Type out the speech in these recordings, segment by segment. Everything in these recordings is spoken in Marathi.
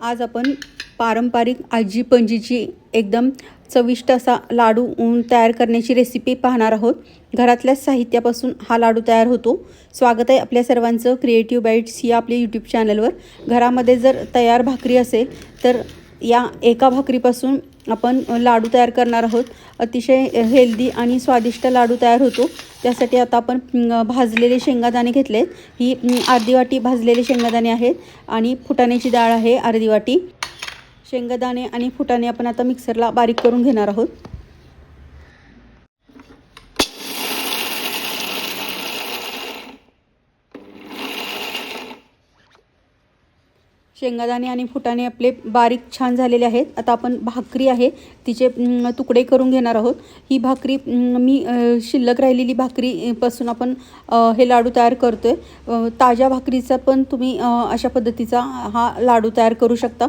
आज आपण पारंपरिक आजी पणजीची एकदम चविष्ट असा लाडू तयार करण्याची रेसिपी पाहणार आहोत. घरातल्याच साहित्यापासून हा लाडू तयार होतो. स्वागत आहे आपल्या सर्वांचं क्रिएटिव्ह बाईट्स या आपल्या यूट्यूब चॅनलवर घरामध्ये जर तयार भाकरी असेल तर या एका भाकरीपासून आपण लाडू तयार करणार आहोत. अतिशय हेल्दी आणि स्वादिष्ट लाडू तयार होतो. त्यासाठी आता आपण भाजलेले शेंगादाणे घेतले ही अर्धी वाटी भाजलेले शेंगादाणे आहेत आणि फुटाण्याची डाळ आहे अर्धी वाटी. शेंगदाणे आणि फुटाणे आपण आता मिक्सरला बारीक करून घेणार आहोत. शेंगादाणे आणि फुटाणे आपले बारीक छान झालेले आहेत. आता आपण भाकरी आहे तिचे तुकडे करून घेणार आहोत. ही भाकरी मी शिल्लक राहिलेली भाकरीपासून आपण हे लाडू तयार करतो आहे ताज्या भाकरीचा पण तुम्ही अशा पद्धतीचा हा लाडू तयार करू शकता.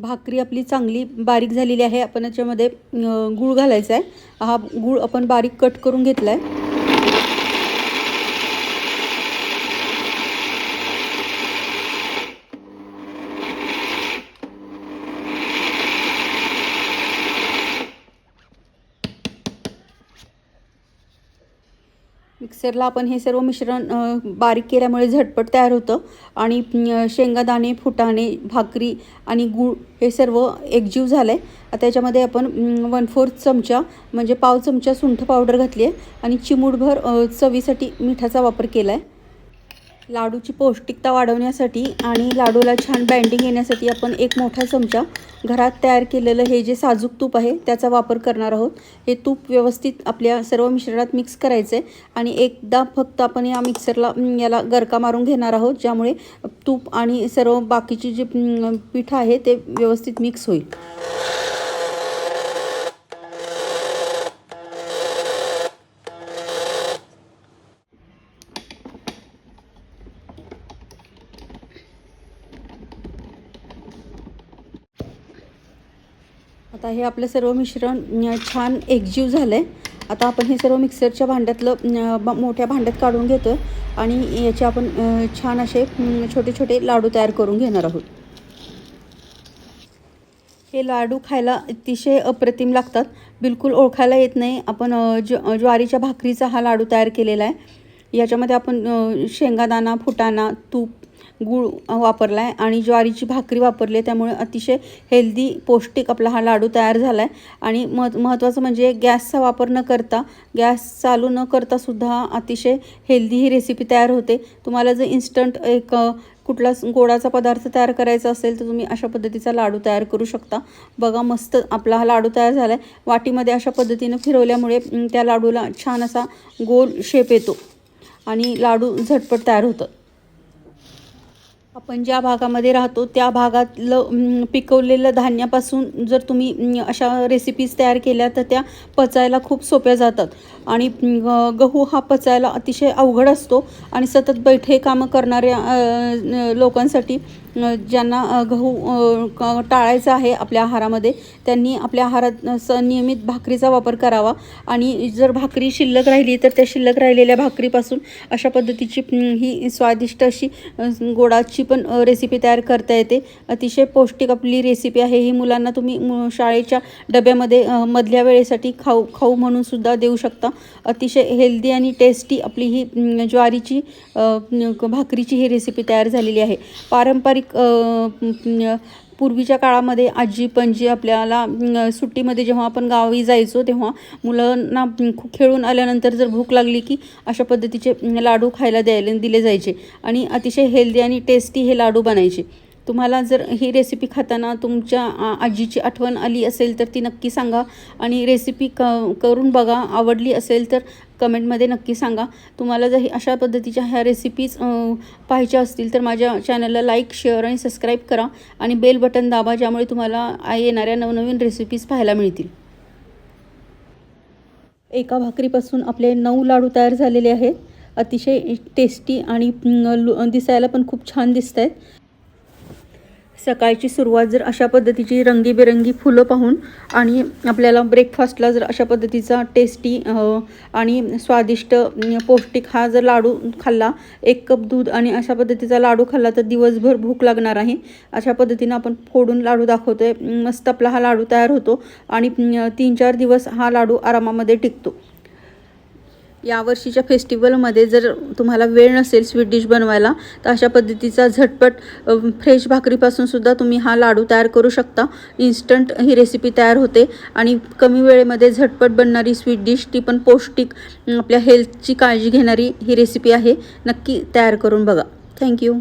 भाकरी आपली चांगली बारीक झालेली आहे. आपण याच्यामध्ये गूळ घालायचा आहे. हा गूळ आपण बारीक कट करून घेतला आहे मिक्सरला आपण हे सर्व मिश्रण बारीक केल्यामुळे झटपट तयार होतं. आणि शेंगादाणे फुटाणे भाकरी आणि गूळ हे सर्व एकजीव झालं आहे त्याच्यामध्ये आपण वन फोर्थ चमचा म्हणजे पाव चमचा सुंठ पावडर घातली आहे आणि चिमूटभर चवीसाठी मिठाचा वापर केला आहे लाडूची पौष्टिकता वाढवण्यासाठी आणि लाडूला छान बँडिंग येण्यासाठी आपण एक मोठा चमचा घरात तयार केलेलं हे जे साजूक तूप आहे त्याचा वापर करणार आहोत. हे तूप व्यवस्थित आपल्या सर्व मिश्रणात मिक्स करायचं आहे आणि एकदा फक्त आपण या मिक्सरला याला गरका मारून घेणार आहोत ज्यामुळे तूप आणि सर्व बाकीची जे अं, पीठ आहे ते व्यवस्थित मिक्स होईल. आता हे आपलं सर्व मिश्रण छान एकजीव झालं आहे आता आपण हे सर्व मिक्सरच्या भांड्यातलं मोठ्या भांड्यात काढून घेतो आणि याचे आपण छान असे छोटे छोटे लाडू तयार करून घेणार आहोत. हे लाडू खायला अतिशय अप्रतिम लागतात. बिलकुल ओळखायला येत नाही. आपण ज ज्वारीच्या भाकरीचा हा लाडू तयार केलेला आहे. याच्यामध्ये आपण शेंगादाणा फुटाणा तूप गूळ वापरला आहे आणि ज्वारीची भाकरी वापरली आहे त्यामुळे अतिशय हेल्दी पौष्टिक आपला हा लाडू तयार झाला आहे आणि मह महत्त्वाचं म्हणजे गॅसचा वापर न करता गॅस चालू न करता सुद्धा अतिशय हेल्दी ही रेसिपी तयार होते. तुम्हाला जर इन्स्टंट एक कुठला गोडाचा पदार्थ तयार करायचा असेल तर तुम्ही अशा पद्धतीचा लाडू तयार करू शकता. बघा मस्त आपला हा लाडू तयार झाला आहे वाटीमध्ये अशा पद्धतीनं फिरवल्यामुळे त्या लाडूला छान असा गोल शेप येतो. आणि लाडू झटपट तयार होतं. आपण ज्या भागामध्ये राहतो त्या भागातलं पिकवलेलं धान्यापासून जर तुम्ही अशा रेसिपीज तयार केल्या तर त्या पचायला खूप सोप्या जातात. आणि गहू हा पचायला अतिशय अवघड असतो. आणि सतत बैठे कामं करणाऱ्या लोकांसाठी ज्यांना गहू टाळायचा आहे आपल्या आहारामध्ये त्यांनी आपल्या आहारात अं, स नियमित भाकरीचा वापर करावा. आणि जर भाकरी शिल्लक राहिली तर त्या शिल्लक राहिलेल्या भाकरीपासून अशा पद्धतीची ही स्वादिष्ट अशी गोडाची पण रेसिपी तयार करता येते. अतिशय पौष्टिक आपली रेसिपी आहे. ही मुलांना तुम्ही मु- शाळेच्या डब्यामध्ये मधल्या वेळेसाठी खाऊ खाऊ म्हणून सुद्धा देऊ शकता. अतिशय हेल्दी आणि टेस्टी आपली ही ज्वारीची भाकरीची ही रेसिपी तयार झालेली आहे. पारंपरिक आणि पूर्वीच्या काळामध्ये आजी पणजी आपल्याला सुट्टीमध्ये जेव्हा आपण गावी जायचो तेव्हा मुलांना खेळून आल्यानंतर जर भूक लागली की अशा पद्धतीचे लाडू खायला द्यायला दिले जायचे. आणि अतिशय हेल्दी आणि टेस्टी हे लाडू बनायचे. तुम्हाला जर ही रेसिपी खाताना तुमच्या आजीची आठवण आली असेल तर ती नक्की सांगा. आणि रेसिपी क करून बघा आवडली असेल तर कमेंटमध्ये नक्की सांगा. तुम्हाला जर अशा पद्धतीच्या ह्या रेसिपीज पाहायच्या असतील तर माझ्या चॅनलला लाईक शेअर आणि सबस्क्राईब करा. आणि बेल बटन दाबा ज्यामुळे तुम्हाला येणाऱ्या नवनवीन रेसिपीज पाहायला मिळतील. एका भाकरीपासून आपले नऊ लाडू तयार झालेले आहेत. अतिशय टेस्टी आणि लु- दिसायला पण खूप छान दिसत आहेत सकाळची सुरुवात जर अशा पद्धतीची रंगीबेरंगी फुलं पाहून आणि आपल्याला ब्रेकफास्टला जर अशा पद्धतीचा टेस्टी आणि स्वादिष्ट पौष्टिक हा जर लाडू खाल्ला एक कप दूध आणि अशा पद्धतीचा लाडू खाल्ला तर दिवसभर भूक लागणार आहे. अशा पद्धतीनं आपण फोडून लाडू दाखवतो आहे मस्त आपला हा लाडू तयार होतो आणि तीन चार दिवस हा लाडू आरामामध्ये टिकतो. यावर्षीच्या फेस्टिवलमध्ये जर तुम्हाला वेळ नसेल स्वीट डिश बनवायला तर अशा पद्धतीचा झटपट फ्रेश भाकरीपासून सुद्धा तुम्ही हा लाडू तयार करू शकता. इन्स्टंट ही रेसिपी तयार होते आणि कमी वेळेमध्ये झटपट बनणारी स्वीट डिश ती पण पौष्टिक आपल्या हेल्थची काळजी घेणारी ही रेसिपी आहे. नक्की तयार करून बघा. थँक्यू.